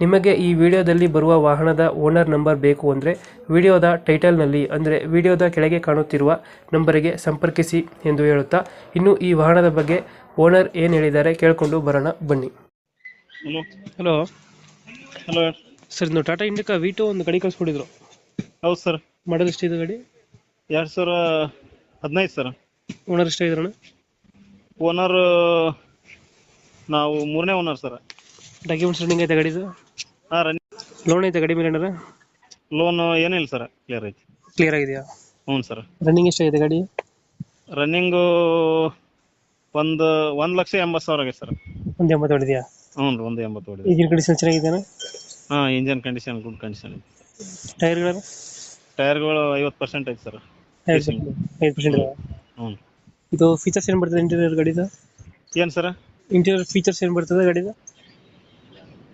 ನಿಮಗೆ ಈ ವಿಡಿಯೋದಲ್ಲಿ ಬರುವ ವಾಹನದ ಓನರ್ ನಂಬರ್ ಬೇಕು ಅಂದರೆ ವಿಡಿಯೋದ ಟೈಟಲ್ನಲ್ಲಿ ಅಂದರೆ ವಿಡಿಯೋದ ಕೆಳಗೆ ಕಾಣುತ್ತಿರುವ ನಂಬರಿಗೆ ಸಂಪರ್ಕಿಸಿ ಎಂದು ಹೇಳುತ್ತಾ ಇನ್ನು ಈ ವಾಹನದ ಬಗ್ಗೆ ಓನರ್ ಏನು ಹೇಳಿದ್ದಾರೆ ಕೇಳಿಕೊಂಡು ಬರೋಣ ಬನ್ನಿ. ಹಲೋ. ಹಲೋ. ಹಲೋ. ಸರ್ ನೀವು ಟಾಟಾ ಇಂಡಿಕಾ ವಿ ಟು ಒಂದು ಗಾಡಿ ಕಳಿಸ್ಕೊಡಿದ್ರು. ಹೌದು ಸರ್. ಮಾಡಲ್ ಎಷ್ಟಿದೆ ಗಾಡಿ? ಎರಡು ಸಾವಿರ ಹದಿನೈದು ಸರ್. ಓನರ್ ಎಷ್ಟಾಗಿದ್ರಣ ಓನರ್ ನಾವು ಮೂರನೇ ಓನರ್ ಸರ್. ಡಾಕ್ಯುಮೆಂಟ್ಸ್ ರನ್ನಿಂಗ್ ಐತೆ ಗಾಡಿದು ಹಾಂ ರನ್ನಿಂಗ್ ಲೋನ್ ಐತೆ ಗಾಡಿ ಮೇಲೆ ಏನಾರ ಲೋನ್ ಏನಿಲ್ಲ ಸರ್ ಕ್ಲಿಯರ್ ಐತಿ. ಕ್ಲಿಯರ್ ಆಗಿದೆಯಾ? ಹ್ಞೂ ಸರ್ ರನ್ನಿಂಗ್ ಎಷ್ಟಾಗಿದೆ ಗಾಡಿ? ರನ್ನಿಂಗು ಒಂದು ಒಂದು ಲಕ್ಷ ಎಂಬತ್ತು ಸಾವಿರ ಆಗಿದೆ ಸರ್ ಒಂದು ಎಂಬತ್ತು ಹೊಡಿದೆಯಾ? ಹ್ಞೂ ರೀ ಒಂದು ಎಂಬತ್ತು ಹೊಡಿದೆ. ಈಗಿನ ಕಂಡೀಷನ್ ಚೆನ್ನಾಗಿದೆಯಾ? ಹಾಂ ಇಂಜನ್ ಕಂಡೀಷನ್ ಗುಡ್ ಕಂಡೀಷನ್ ಐತಿ. ಟೈರ್ಗಳು ಟೈರ್ಗಳು ಐವತ್ತು ಪರ್ಸೆಂಟ್ ಐತೆ ಸರ್ ಐದು ಪರ್ಸೆಂಟ್ ಹ್ಞೂ ಇದು ಫೀಚರ್ಸ್ ಏನು ಬರ್ತದೆ ಇಂಟೀರಿಯರ್ ಗಾಡಿದು? ಏನು ಸರ್ ಇಂಟೀರಿಯರ್ ಫೀಚರ್ಸ್ ಏನು ಬರ್ತದೆ ಗಾಡಿದು?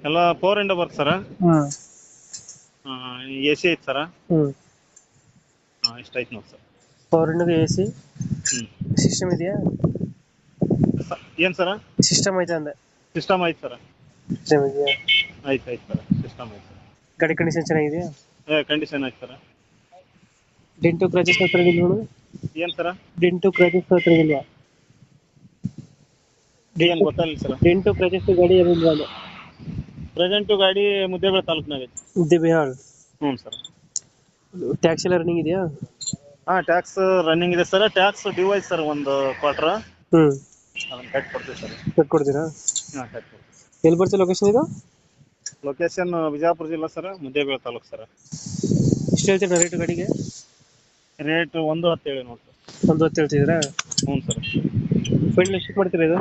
ಎಲ್ಲ ಪವರ್ ಇಂಡ ಬರ್ತದೆ ಸರ್? ಎ ಸಿ ಐತೆ ಸರ್? ಹ್ಮ್. ಹಾಂ ಇಷ್ಟ ಐತೆ ನೋಡಿ ಸರ್. ಪವರ್ ವಿಂಡೋಗೆ ಎ ಸಿ? ಸಿಸ್ಟಮ್ ಇದೆಯಾ? ಏನ್ ಸರ್? ಸಿಸ್ಟಮ್ ಐತೆ ಅಂದೆ. ಸಿಸ್ಟಮ್ ಐತೆ ಸರ್. ಸಿಸ್ಟಮ್ ಇದೆಯಾ? ಐತೆ ಐತೆ ಸರ್. ಸಿಸ್ಟಮ್ ಐತೆ ಗಾಡಿ ಕಂಡೀಷನ್ ಚೆನ್ನಾಗಿದೆಯಾ? ಏ ಕಂಡೀಷನ್ ಐತೆ ಸರ್. ಡೆಂಟು ಕ್ರಾಚಸ್ ಹತ್ರ ಇಲ್ಲ ನೋಡು. ಏನು ಸರ್? ಡೆಂಟು ಕ್ರಾಚಸ್ ಹತ್ರ ಇಲ್ವಾ ಏನು ಗೊತ್ತಾಗಲಿಲ್ಲ ಸರ್. ಡೆಂಟು ಕ್ರಾಚಸ್ ಗಾಡಿ ಏನಿಲ್ಲ ಪ್ರೆಸೆಂಟು ಗಾಡಿ ಮುದ್ದೇಬಿಳ ತಾಲೂಕಿನಾಗ ಐತಿ. ಉದ್ದೆ ಬಿಹಾಳ್ ಹ್ಞೂ ಸರ್. ಟ್ಯಾಕ್ಸ್ ಎಲ್ಲ ರನ್ನಿಂಗ್ ಇದೆಯಾ? ಹಾಂ ಟ್ಯಾಕ್ಸ್ ರನ್ನಿಂಗ್ ಇದೆ ಸರ್. ಟ್ಯಾಕ್ಸ್ ಡಿವೈಸ್ ಐತೆ ಸರ್ ಒಂದು ಕ್ವಾರ್ಟರ್ ಹ್ಮ್. ಅದನ್ನ ಕಟ್ ಕೊಡ್ತೀವಿ ಸರ್. ಕಟ್ ಕೊಡ್ತೀರಾ? ಹಾಂ ಕಟ್ ಕೊಡ್ತೀವಿ. ಎಲ್ಲಿ ಬರ್ತದೆ ಲೊಕೇಶನ್ ಇದು? ಲೊಕೇಶನ್ ವಿಜಯಪುರ ಜಿಲ್ಲಾ ಸರ್ ಮುದ್ದೇಬಿಳ ತಾಲೂಕು ಸರ್. ಎಷ್ಟು ಹೇಳ್ತೀರಾ ರೇಟ್ ಗಾಡಿಗೆ? ರೇಟ್ ಒಂದು ಹತ್ತು ಹೇಳಿ ನೋಡಿ ಸರ್. ಒಂದು ಹೊತ್ತು ಹೇಳ್ತಿದ್ದೀರಾ? ಹ್ಞೂ ಸರ್. ಫೈನಲ್ ಎಷ್ಟು ಮಾಡ್ತೀರಾ ಇದು?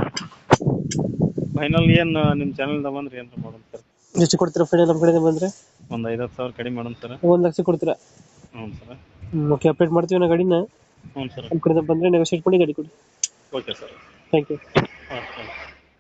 ಫೈನಲ್ ಏನು ನಿಮ್ಮ ಚಾನಲ್ದಾಗ ಬಂದ್ರೆ ಏನಾರ ಮಾಡೋಣ ಸರ್. ಎಷ್ಟು ಕೊಡ್ತೀರಾ ಫೈನಲ್ ನಮ್ಮ ಕಡೆ ಬಂದ್ರೆ? ಒಂದು ಐವತ್ತು ಸಾವಿರ ಕಡಿಮೆ ಮಾಡೋಣ ಸರ್. ಒಂದು ಲಕ್ಷ ಕೊಡ್ತೀರಾ? ಹ್ಞೂ ಸರ್. ಓಕೆ ಅಪ್ಡೇಟ್ ಮಾಡ್ತೀವಿ ನಾ ಗಾಡಿನ. ಹ್ಞೂ ಸರ್. ನಮ್ಮ ಕಡೆಯಿಂದ ಬಂದರೆ ನೆಗೋಷಿಯೇಟ್ ಮಾಡಿ ಗಾಡಿ ಕೊಡಿ. Okay sir. ಥ್ಯಾಂಕ್ ಯು ಹಾಂ